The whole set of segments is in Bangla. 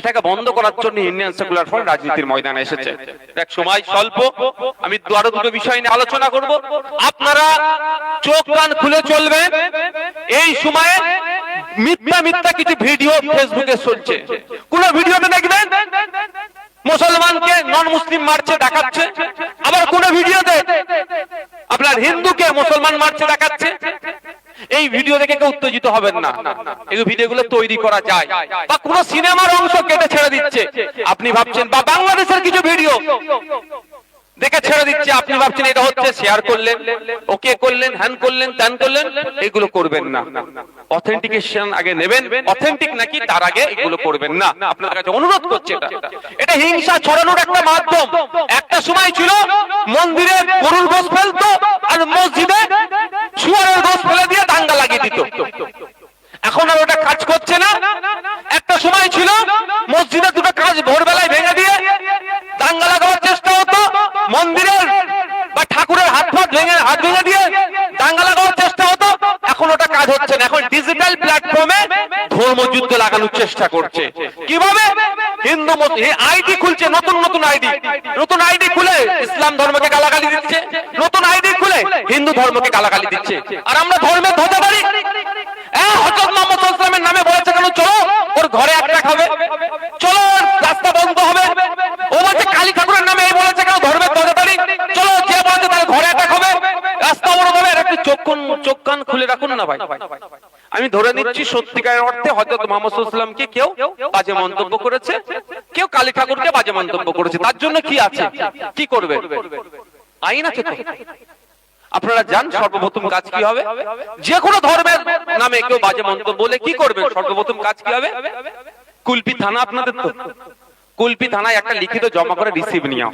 এটাকে বন্ধ করার জন্য ইন্ডিয়ান সেকুলার ফ্রন্ট রাজনীতির ময়দানে এসেছে। এক সময় স্বল্প, আমি আরও দুটো বিষয় নিয়ে আলোচনা করব। আপনারা চোখ কান খুলে চলবেন। এই সময়ে মিথ্যা মিথ্যা কিছু ভিডিও ফেসবুকে চলছে। কোন ভিডিওতে দেখবেন মুসলমানকে নন মুসলিম মারছে দেখাচ্ছে। আবার কোন ভিডিওতে আপনার হিন্দুকে মুসলমান মারছে দেখাচ্ছে। এই ভিডিও দেখে কেউ উত্তেজিত হবেন না। এই ভিডিওগুলো তৈরি করা যায়। বা কোন সিনেমার অংশ কেটে ছেড়ে দিচ্ছে। আপনি ভাবছেন, বা বাংলাদেশের কিছু ভিডিও দেখে ছেড়ে দিচ্ছে। আপনি ভাবছেন, এটা হচ্ছে শেয়ার করলেন ওকে করলেন হ্যান করলেন ত্যান করলেন, এগুলো করবেন না। অথেন্টিকেশন আগে নেবেন। অথেন্টিক নাকি তার আগে এগুলো করবেন না। আপনাদের কাছে অনুরোধ করছে এটা। এটা হিংসা ছড়ানোর একটা মাধ্যম। একটা সময় ছিল, মন্দিরে গরুর গোস ফেলতো আর মসজিদে শুয়ারের গোস ফেলে দিয়ে এখন আর ওটা কাজ করছে না। একটা সময় ছিল মসজিদে দুটো কাজ ভোরবেলায় ভেঙে দিয়ে দাঙ্গা লাগাবার চেষ্টা হতো মন্দিরের বা ঠাকুরের হাত ফাত ভেঙে হাত ভেঙে দিয়ে দাঙ্গা লাগাবার চেষ্টা হতো এখন ওটা কাজ হচ্ছে না এখন ডিজিটাল প্ল্যাটফর্মে ধর্মযুদ্ধ লাগানোর চেষ্টা করছে। কীভাবে? হিন্দু আইডি খুলছে, নতুন নতুন আইডি। নতুন আইডি খুলে ইসলাম ধর্মকে গালাগালি দিচ্ছে। নতুন আইডি খুলে হিন্দু ধর্মকে গালাগালি দিচ্ছে। আর আমরা ধর্মের হ্যাঁ হজরত মোহাম্মদ সাল্লামের নামে বলেছে কেন, চলো, ওর ঘরে একটা খাবে। চলো রাস্তা বন্ধ হবে। ও বলছে, কালী ঠাকুরের নামে এই বলেছে কেন, ধর্মের ধ্বজাধারী? চলো, যে বলছে তার ঘরে একটা খাবে। রাস্তা অবরোধ হবে একটু চোখ চোখ কান খুলে রাখুন না ভাই। আমি ধরে নিচ্ছি সত্যিকারের অর্থে হজরত মোহাম্মদ সাল্লামকে কেউ বাজে মন্তব্য করেছে, কেউ কালী ঠাকুরকে বাজে মন্তব্য করেছে। তার জন্য কি আছে? কি করবে? আইন আছে তো? আপনারা জান সর্বপ্রথম কাজ কি হবে? যে কোনো ধর্মের নামে কেউ বাজে মন্তব্য বলে কি করবেন সর্বপ্রথম কাজ কি হবে? কুলপি থানা আপনাদের তো? কুলপি থানায় একটা লিখিত জমা করে রিসিভ নিয়ে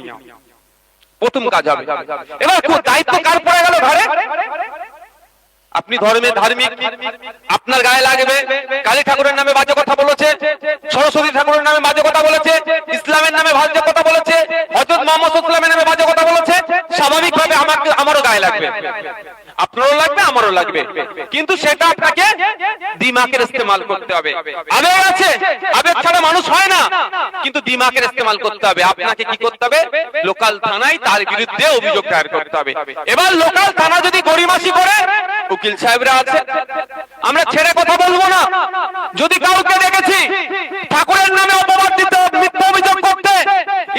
প্রথম কাজ হবে। এবার দায়িত্ব কার পড়ে গেল ঘরে? আপনি ধর্মে ধার্মিক, আপনার গায়ে লাগবে। কালী ঠাকুরের নামে বাজে কথা বলেছে, সরস্বতী ঠাকুরের নামে বাজে কথা বলেছে, ইসলামের নামে বাজে কথা বলেছে হজরত মোহাম্মদ ইসলামের নামে বাজে কথা বলেছে, স্বাভাবিকভাবে আমাকে, আমারও গায়ে লাগবে। আপনারও লাগবে, আমারও লাগবে। কিন্তু সেটা আপনাকে দিমাকের ইস্তেমাল করতে হবে। আবেগ আছে, আবেগ ছাড়া মানুষ হয় না। কিন্তু দিমাকের ইস্তেমাল করতে হবে। আপনাকে কি করতে হবে? লোকাল থানায় তার বিরুদ্ধে অভিযোগ দায়ের করতে হবে। এবার লোকাল থানা যদি গরিমাসি করে উকিল সাহেবরা আছে। আমরা ছেড়ে কথা বলব না। যদি কাউকে দেখেছি ঠাকুরের নামে অপবাদ দিতে, মিথ্যা অভিযোগ করতে,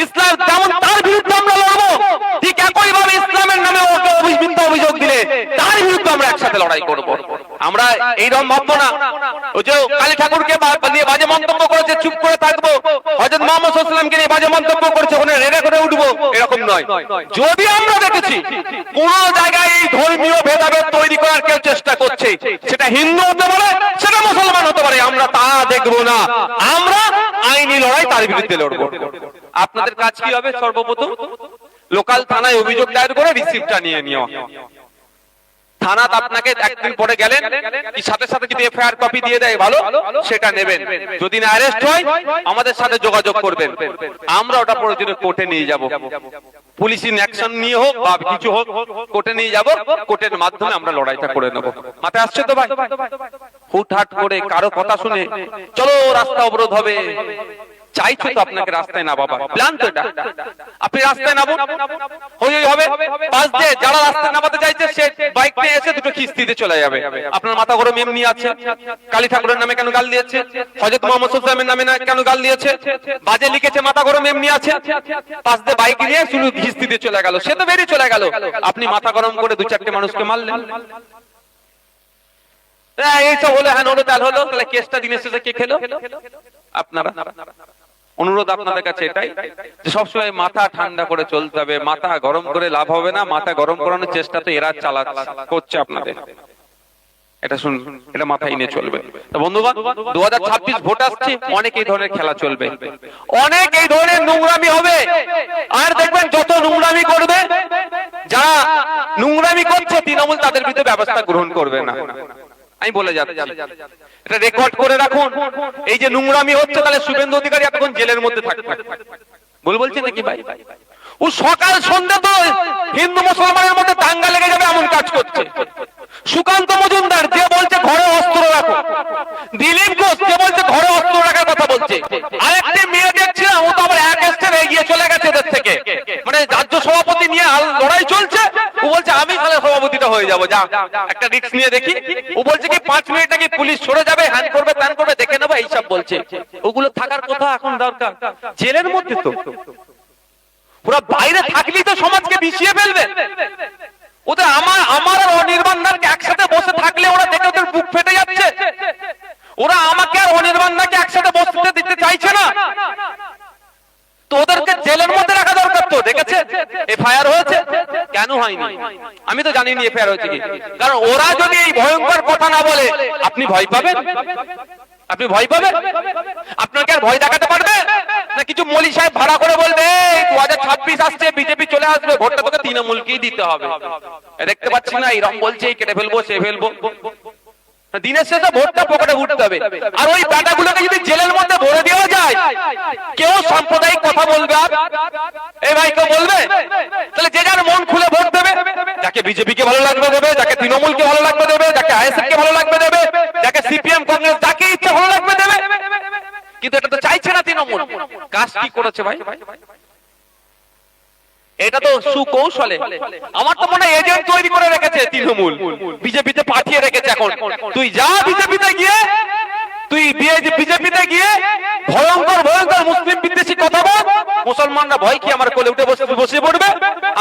ইসলাম যেমন তার বিরুদ্ধে আমরা লড়বো। ঠিক একই ভাবে ইসলামের নামে মিথ্যা অভিযোগ দিলে, তার বিরুদ্ধে আমরা একসাথে লড়াই করব। আমরা এইরকম ভাববো না। ওই যে কালী ঠাকুরকে নিয়ে বাজে মন্তব্য করেছে, চুপ করে থাকব। হজরত মোহাম্মদ সাল্লামকে নিয়ে বাজে মন্তব্য করেছে, ওখানে রেড়ে করে উঠবো, এরকম নয়। যদি আমরা দেখেছি, কোন জায়গায় এই ধর্মীয় ভেদাভেদ তৈরি করার কেউ চেষ্টা করছে সেটা হিন্দু হতে পারে, সেটা মুসলমান হতে পারে, আমরা তা দেখব না। আমরা আইনি লড়াই তার বিরুদ্ধে লড়বো। আপনাদের কাজ কি হবে সর্বপ্রথম? লোকাল থানায় অভিযোগ দায়ের করে রিসিপ্টটা নিয়ে নিও। থানাত আপনাকে একদিন পরে গেলেন, কি সাথে সাথে যদি এফআইআর কপি দিয়ে দেয় ভালো, সেটা নেবেন। যদি না অ্যারেস্ট হয়, আমাদের সাথে যোগাযোগ করবেন। আমরা ওটা প্রয়োজনে কোর্টে নিয়ে যাব। পুলিশ অ্যাকশন নিয়ে হোক বা কিছু হোক কোর্টে নিয়ে যাব কোর্টের মাধ্যমে আমরা লড়াইটা করে নেব। মাথায় আসছে তো ভাই? হুটহাট করে কারও কথা শুনে, চলো রাস্তা অবরোধ হবে। চাইছো তো আপনাকে রাস্তায় না বাবা প্ল্যান তো এটা। আপনি রাস্তায় নামুন। হই হই হবে। পাশ দিয়ে যারা রাস্তায় নামাতে চাইছে সে বাইক নিয়ে এসে দুটো কিস্তিতে চলে যাবে। আপনার মাথা গরম এমনি আছে। কালী ঠাকুরের নামে কেন গাল দিয়েছে? হজরত মোহাম্মদ সুলতানের নামে না কেন গাল দিয়েছে? বাজে লিখেছে মাথা গরম এমনি আছে। পাশ দিয়ে বাইক নিয়ে শুধু কিস্তিতে চলে গেল। সে তো বেরিয়ে চলে গেল। আপনি মাথা গরম করে দু চারটে মানুষকে মারলেন। হ্যাঁ, এইসব হলো হ্যাঁ হলো তাল হলো। তাহলে কেসটা দিনের শেষে কে খেলো? আপনারা। অনুরোধ আপনাদের কাছে এটাই, যে সবসময় মাথা ঠান্ডা করে চলতে হবে, মাথা গরম করে লাভ হবে না, মাথা গরম করানোর চেষ্টা তো এরা চালা, করছে আপনাদের। এটা শুন এটা মাথায় নিয়ে চলবে। বন্ধুগণ, দু হাজার ছাব্বিশ ভোট আসছে, অনেক এই ধরনের খেলা চলবে। অনেক এই ধরনের নোংরামি হবে। আর দেখবেন যত নোংরামি করবে, যারা নোংরামি করছে, তৃণমূল তাদের বিরুদ্ধে ব্যবস্থা গ্রহণ করবে না। আমি বলে যাচ্ছি। এটা রেকর্ড করে রাখুন। এই যে নোংরামি হচ্ছে তাহলে শুভেন্দু অধিকারী এতক্ষণ জেলের মধ্যে থাকবে। ভুল বলছি নাকি ভাই? ও সকাল সন্ধ্যা তো হিন্দু মুসলমানের মধ্যে দাঙ্গা লেগে যাবে এমন কাজ করছে। সুকান্ত মজুমদার যে বলছে ঘরে অস্ত্র রাখো। দিলীপ ঘোষ যে বলছে ঘরে অস্ত্র রাখার কথা বলছে আরেকটি হয়ে যাব, যা। একটা রিস্ক নিয়ে দেখি। ও বলছে কি, পাঁচ মিনিট নাকি পুলিশ সরে যাবে হ্যান করবে, ত্যান করবে, দেখে নেব, এইসব বলছে। ওগুলো থাকার কথা এখন দরকার। জেলের মধ্যে তো। ওরা বাইরে থাকলেই তো সমাজকে বিষিয়ে ফেলবে। ওদের আমার আমার একসাথে বসে থাকলে ওরা দেখে ওদের বুক ফেটে যাচ্ছে। ওরা আমাকে আর অনির্বাণ দাকে একসাথে বসতে দিতে চাইছে না। তো ওদেরকে জেলের মধ্যে রাখা তো দেখেছে? এফআইআর হয়েছে? কেন হয়নি? আমি তো জানি নি এফআইআর হয়েছে কি। কারণ ওরা যদি এই ভয়ঙ্কর কথা না বলে, আপনি ভয় পাবেন? আপনি ভয় পাবেন? আপনাকে আর ভয় দেখাতে পারবে? না কিছু মলি সাহেব ভাড়া করে বলবে দু হাজার ছাব্বিশ আসছে, বিজেপি চলে আসবে, ভোটটা তোকে তৃণমূলকেই দিতে হবে। দেখতে পাচ্ছি না এরকম বলছে কেটে ফেলব, সে ফেলব। দিনের শেষে ভোটটা পকেটে উঠতে হবে। আর ওই ব্যাটাগুলোকে যদি জেলের মধ্যে ভরে দেওয়া যায়, কেউ সাম্প্রদায়িক কথা বলবে এই ভাই কেউ বলবে? তাহলে যে যার মন খুলে ভোট দেবে, যাকে বিজেপি কে ভালো লাগবে দেবে, যাকে তৃণমূলকে ভালো লাগবে দেবে, যাকে আইএসএফ কে ভালো লাগবে দেবে, যাকে সিপিএম, কংগ্রেস, যাকে ইচ্ছা ভালো লাগবে দেবে। কিন্তু এটা তো চাইছে না তৃণমূল। কাজ কি করেছে ভাই? এটা তো সুকৌশলে। আমার তো মনে এজেন্ট তৈরি করে রেখেছে তৃণমূল। বিজেপিতে পাঠিয়ে রেখেছে এখন। তুই যা বিজেপিতে গিয়ে তুই বিজেপিতে গিয়ে ভয়ঙ্কর ভয়ঙ্কর মুসলিম বিদ্বেষী কথা বল। মুসলমানরা ভয় কি আমার কোলে উঠে বসে বসে পড়বে।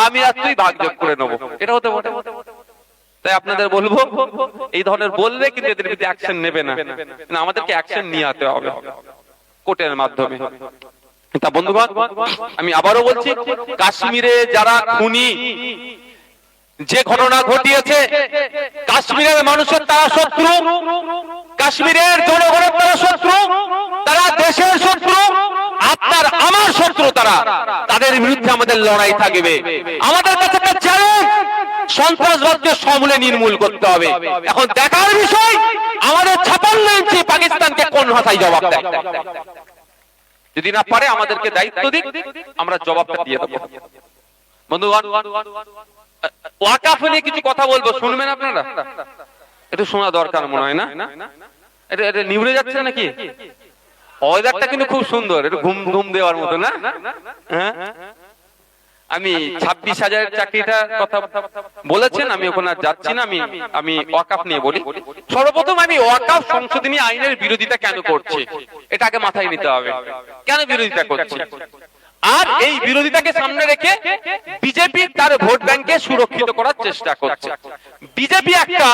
আমি আর তুই ভাগযোগ করে নেব। এটা হতে পারে। তাই আপনাদের বলব এই ধরনের বললে কিন্তু এদের বিরুদ্ধে অ্যাকশন নেবে না। না, আমাদেরকে অ্যাকশন নিয়ে আতে হবে। কোর্টের মাধ্যমে। তা বন্ধুগণ, আমি আবারও বলছি, কাশ্মীরে যারা খুনি, যে ঘটনা ঘটিয়েছে, কাশ্মীরের মানুষের তারা শত্রু, কাশ্মীরের জনগণের তারা শত্রু, তারা দেশের শত্রু, আপনার আমার শত্রু তারা, তাদের বিরুদ্ধে আমাদের লড়াই থাকবে। আমাদের কাছে একটা চ্যালেঞ্জ সন্ত্রাসবাদকে সমূলে নির্মূল করতে হবে। এখন দেখার বিষয়, আমাদের ছাপান্ন ইঞ্চি পাকিস্তানকে কোন ভাষায় জবাব দেয়? যদি না পারে আমাদেরকে দায়িত্ব দিক, আমরা জবাবটা দিয়ে দেবো। বন্ধুগণ, ওয়াকাফ নিয়ে কিছু কথা বলব, শুনবেন আপনারা? এটা শোনা দরকার মনে হয় না? এটা এটা নিউড়ে যাচ্ছে নাকি? ওয়েদারটা কিন্তু খুব সুন্দর এটা ঘুম ঘুম দেওয়ার মতো না? হ্যাঁ? আমি ছাব্বিশ হাজারের চাকরিটা কথা বলেছেন, আমি ওখানে যাচ্ছি না, আমি আমি ওয়াকাফ নিয়ে বলি। সর্বপ্রথম আমি ওয়াকাফ সংশোধনী আইনের বিরোধিতা কেন করছি? এটা আগে মাথায় নিতে হবে। কেন বিরোধিতা করছি? আর এই বিরোধিতাকে সামনে রেখে বিজেপি তার ভোট ব্যাংকে সুরক্ষিত করার চেষ্টা করছে। বিজেপি একটা